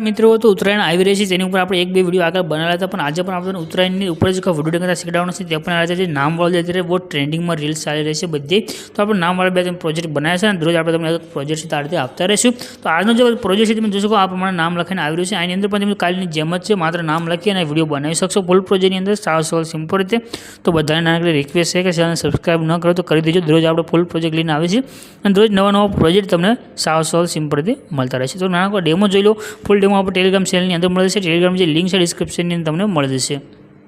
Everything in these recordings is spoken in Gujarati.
મિત્રો, તો ઉત્તરાયણ આવી રહી છે તેની ઉપર આપણે એક બે વીડિયો આગળ બનાવ્યા હતા, પણ આજે પણ આપણે ઉત્તરાયણની ઉપર જ વીડિયો કરતા શીખડાવવાનો છે, તે પણ આજે છે નામવાળો અત્યારે બહુ ટ્રેન્ડિંગમાં રીલ્સ ચાલી રહી છે બધી, તો આપણે નામવાળા બે તમે પ્રોજેક્ટ બનાવ્યા છે, અને રોજ આપણે તમને પ્રોજેક્ટ છે આ આપતા રહીશું. તો આજનો જે પ્રોજેક્ટ છે, તમે જોઈ શકો આ પ્રમાણે નામ લખીને આવી રહ્યું છે, આની અંદર પણ તમે કાલની જેમ જ છે, માત્ર નામ લખી અને વીડિયો બનાવી શકશો. ફૂલ પ્રોજેક્ટની અંદર સાવ સવાલ સિમ્પલ રીતે. તો બધાને નાનકડી રિક્વેસ્ટ છે કે ચેનલ સબસ્ક્રાઇબ ન કરો, તો કરી દેજો. રોજ આપણે ફૂલ પ્રોજેક્ટ લઈને આવે છે અને રોજ નવા નવા પ્રોજેક્ટ તમને સાવ સવાલ સિમ્પલ રીતે મળતા રહેશે. તો નાના ડેમો જોઈ લો ફૂલ ડેમો આપણે ટેલિગ્રામ ચેનલની અંદર મળે છે. ટેલિગ્રામ જે લિંક છે ડિસ્ક્રિપ્શનની તમને મળી જશે.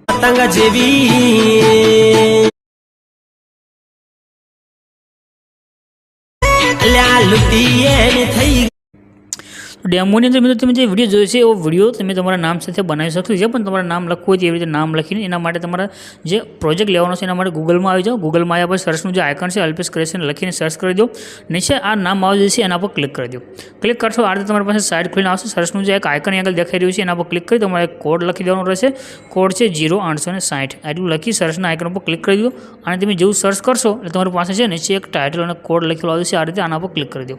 પતંગ જેવી. થઈ ડેમોની અંદર મિત્રો તમે જે વીડિયો જોયો છે, એવો વીડિયો તમે તમારા નામ સાથે બનાવી શકશો. જે પણ તમારે નામ લખવું હોય તેવી રીતે નામ લખીને એના માટે તમારા જે પ્રોજેક્ટ લેવાનો છે, એના માટે ગૂગલમાં આવી જાઓ. ગૂગલમાં આવ્યા પછી સર્ચનું જે આઇકન છે અલ્પેશ ક્રેશન લખીને સર્ચ કરી દો. નીચે આ નામ આવી જશે એના પર ક્લિક કરી દો. ક્લિક કરશો, આ રીતે તમારી પાસે સાઇડ ખોલીને આવશે. સર્ચનું જે એક આઇકન આગળ દેખાઈ રહ્યું છે, એના પર ક્લિક કરી તમારે કોડ લખી દેવાનો રહેશે. કોડ છે જીરો આઠસો ને સાઠ. આટલું લખી સર્ચના આઇકન પર ક્લિક કરી દો. અને તમે જેવું સર્ચ કરશો, એટલે તમારી પાસે છે નીચે એક ટાઇટલ અને કોડ લખેલો છે, આ રીતે આના પર ક્લિક કરી દો.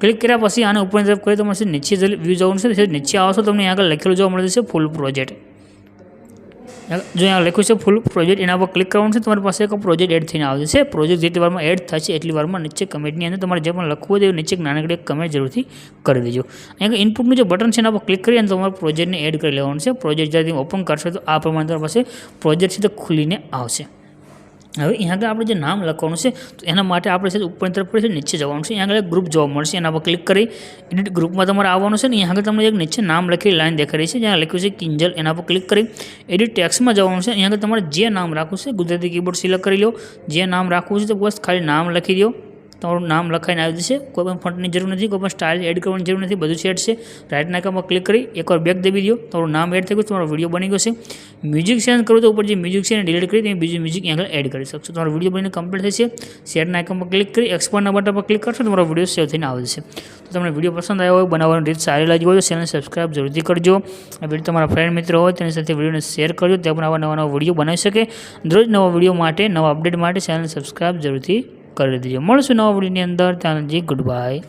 ક્લિક કર્યા પછી આને ઉપરની તરફ કરી તમારે નીચે વ્યૂ જવાનું છે નીચે આવશો તમને આગળ લખેલું જોવા મળે છે ફૂલ પ્રોજેક્ટ જો અહીંયા લખ્યું છે ફૂલ પ્રોજેક્ટ એના પર ક્લિક કરવાનું છે, તમારી પાસે એક પ્રોજેક્ટ એડ થઈને આવે છે પ્રોજેક્ટ જેટલી વારમાં એડ થશે, એટલી વારમાં નીચે કમેન્ટની અંદર તમારે જે પણ લખવું હોય તે નીચે એક નાનકડી કમેન્ટ જરૂરથી કરી દેજો. અહીંયા ઇનપુટનું જે બટન છે, એના પર ક્લિક કરી અને તમારે પ્રોજેક્ટને એડ કરી લેવાનું છે. પ્રોજેક્ટ જ્યારે ઓપન કરશો તો આ પ્રમાણે તમારી પાસે પ્રોજેક્ટ છે તો ખુલીને આવશે. હવે અહીંયા આગળ આપણે જે નામ લખવાનું છે, તો એના માટે આપણે છે ઉપરની તરફ છે, નીચે જવાનું છે. અહીંયા આગળ એક ગ્રુપ જોવા મળશે, એના પર ક્લિક કરી એડિટ ગ્રુપમાં તમારે આવવાનું છે ને અહીંયા આગળ તમને એક નીચે નામ લખેલી લાઈન દેખાઈ રહી છે, જ્યાં લખ્યું છે કિંજલ, એના પર ક્લિક કરી એડિટ ટેક્સમાં જવાનું છે. અહીંયા આગળ તમારે જે નામ રાખવું છે, ગુજરાતી કીબોર્ડ સિલેક્ટ કરી લો. જે નામ રાખવું છે તો બસ ખાલી નામ લખી દો. તમારું નામ લખાઈને આવી જશે. કોઈ પણ ફોન્ટની જરૂર નથી, કોઈ પણ સ્ટાઇલ એડ કરવાની જરૂર નથી, બધું સેટ છે. રાઇટના કામમાં ક્લિક કરી, એકવાર બેક દેવી દો. તમારું નામ એડ થઈ ગયું, તમારો વીડિયો બની ગયો છે. મ્યુઝિક ચેન્જ કરો તો ઉપર જે મ્યુઝિક છે એને ડિલીટ કરી તમે બીજું મ્યુઝિક આગળ એડ કરી શકશો. તમારો વીડિયો બનીને કમ્પ્લીટ થશે. શેરના આઇકનમાં ક્લિક કરી એક્સપોર્ટના બટન પર ક્લિક કરશો, તમારો વીડિયો સેવ થઈને આવે છે તો તમને વીડિયો પસંદ આવ્યો હોય, બનાવવાની રીત સારી લાગી હોય તો ચેનલ સબસ્ક્રાઇબ જરૂરથી કરજો. વીડિયો તમારા ફ્રેન્ડ મિત્રો હોય, તેની સાથે વિડીયોને શેર કરજો. તે પણ આવા નવા નવા વીડિયો બનાવી શકે. દરરોજ નવા વીડિયો માટે, નવા અપડેટ માટે ચેનલ સબસ્ક્રાઇબ જરૂરથી કરી દેજો. મળશું નવા વિડીયોની અંદર. ત્યાંજી ગુડ બાય.